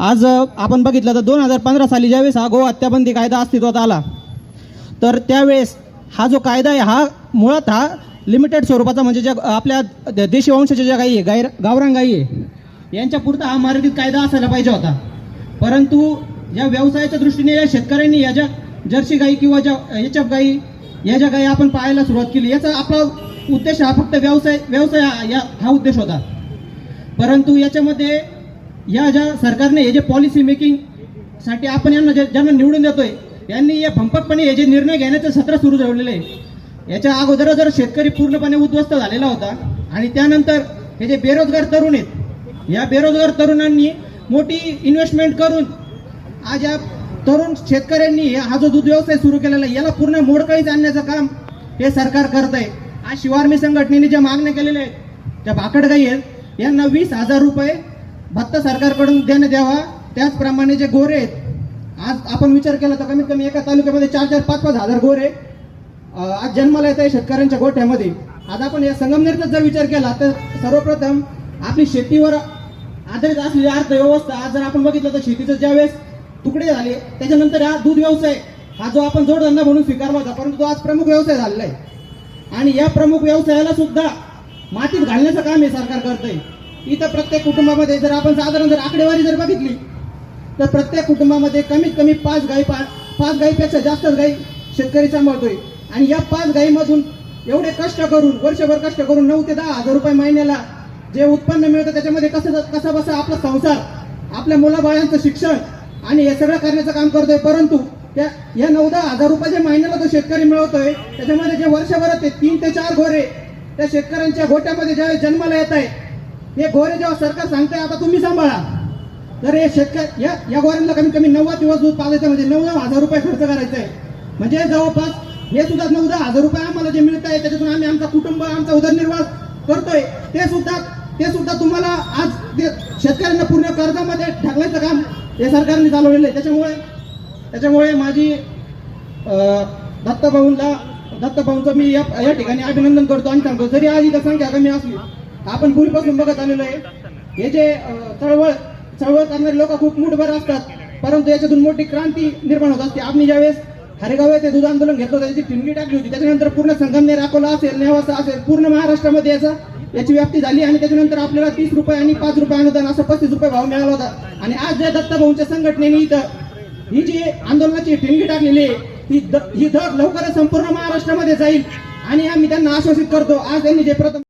आज आपण बघितलं तर दोन हजार पंधरा साली ज्यावेळेस हा गो हत्याबंदी कायदा अस्तित्वात आला तर त्यावेळेस हा जो कायदा आहे हा मुळात हा लिमिटेड स्वरूपाचा म्हणजे ज्या आपल्या द- देशी वंशाच्या ज्या गायी आहे गाय गावरान गायी आहे यांच्या पुरता हा मर्यादित कायदा असायला पाहिजे होता. परंतु या व्यवसायाच्या दृष्टीने या शेतकऱ्यांनी या ज्या जर्सी गाई किंवा ज्या एच एफ गाई या ज्या गायी आपण पाहायला सुरुवात केली याचा आपला उद्देश हा फक्त व्यवसाय व्यवसाय हा- या हा उद्देश होता. परंतु याच्यामध्ये या ज्या सरकारने हे जे पॉलिसी मेकिंगसाठी आपण यांना ज्यांना निवडून देतोय यांनी या भंपकपणे हे जे निर्णय घेण्याचं सत्र सुरू ठेवलेलं आहे. याच्या अगोदर जर शेतकरी पूर्णपणे उद्ध्वस्त झालेला होता आणि त्यानंतर हे जे बेरोजगार तरुण आहेत या बेरोजगार तरुणांनी मोठी इन्व्हेस्टमेंट करून आज या तरुण शेतकऱ्यांनी हा जो दूध व्यवसाय सुरू केलेला आहे याला पूर्ण मोडकळीत आणण्याचं काम हे सरकार करत आहे आज शिवारमी संघटनेने ज्या मागण्या केलेल्या आहेत त्या भाकडगाई आहेत यांना वीस हजार रुपये भत्ता सरकारकडून देणं द्यावा त्याचप्रमाणे जे गोरे आहेत आज आपण विचार केला तर कमीत कमी एका तालुक्यामध्ये चार चार पाच पाच हजार गोरे आज जन्माला येत आहे शेतकऱ्यांच्या गोठ्यामध्ये. आज आपण या संगमनेरचा जर विचार केला तर सर्वप्रथम आपली शेतीवर आधारित असलेली अर्थव्यवस्था आज जर आपण बघितलं तर शेतीचं ज्यावेळेस तुकडे झाले त्याच्यानंतर हा दूध व्यवसाय हा जो आपण जोडधंदा म्हणून स्वीकारला होता परंतु तो आज प्रमुख व्यवसाय झालेला आहे. आणि या प्रमुख व्यवसायाला सुद्धा मातीत घालण्याचं काम हे सरकार करतंय. इथं प्रत्येक कुटुंबामध्ये जर आपण साधारण जर आकडेवारी जर बघितली तर प्रत्येक कुटुंबामध्ये कमीत कमी पाच गाई पा पाच गाईपेक्षा जास्त गाई शेतकरी सांभाळतोय. आणि या पाच गाईमधून एवढे कष्ट करून वर्षभर कष्ट करून नऊ ते दहा हजार रुपये महिन्याला जे उत्पन्न मिळतं त्याच्यामध्ये कसं कसं बसा आपला संसार आपल्या मुलाबाळांचं शिक्षण आणि हे सगळं करण्याचं काम करतोय. परंतु त्या या नऊ दहा हजार रुपये महिन्याला तो शेतकरी मिळवतोय त्याच्यामध्ये जे वर्षभरात ते तीन ते चार घोरे त्या शेतकऱ्यांच्या घोट्यामध्ये ज्यावेळेस जन्माला येत आहे हे गोरे जेव्हा सरकार सांगतंय आता तुम्ही सांभाळा. तर हे शेतकरी या या गोऱ्यांना कमीत कमी नव्वद दिवस दूध पाजायचं म्हणजे नऊ नऊ हजार रुपये खर्च करायचा आहे म्हणजे जवळपास हे सुद्धा नऊ दहा हजार रुपये आम्हाला जे मिळत आहे त्याच्यातून आम्ही आमचा कुटुंब आमचा उदरनिर्वाह करतोय. ते सुद्धा ते सुद्धा तुम्हाला आज ते शेतकऱ्यांना पूर्ण कर्जामध्ये ढकलायचं काम हे सरकारने चालवलेलं आहे. त्याच्यामुळे त्याच्यामुळे माझी अं, दत्तभाऊंला दत्तभाऊंचं मी या या ठिकाणी अभिनंदन करतो आणि सांगतो जरी आज इथं संख्या कमी असली आपण पूर्वीपासून बघत आलेलो आहे. हे जे चळवळ चळवळ करणारे लोक खूप मुठभर असतात. परंतु याच्यातून मोठी क्रांती निर्माण होत असते. आपण ज्यावेळेस हरेगाव येथे दूध आंदोलन घेतलं होतं त्याची ठिणगी टाकली होती. त्याच्यानंतर पूर्ण संगमनेर अकोला असेल नेवासा असेल पूर्ण महाराष्ट्रामध्ये याचा याची व्याप्ती झाली आणि त्याच्यानंतर आपल्याला तीस रुपये आणि पाच रुपये अनुदान असं पस्तीस रुपये भाव मिळाला होता. आणि आज ज्या दत्ताभाऊंच्या संघटनेने इथं ही जी आंदोलनाची ठिणगी टाकलेली आहे ही द- ही दर लवकरच संपूर्ण महाराष्ट्रामध्ये जाईल आणि आम्ही त्यांना आश्वासित करतो. आज त्यांनी जे प्रथम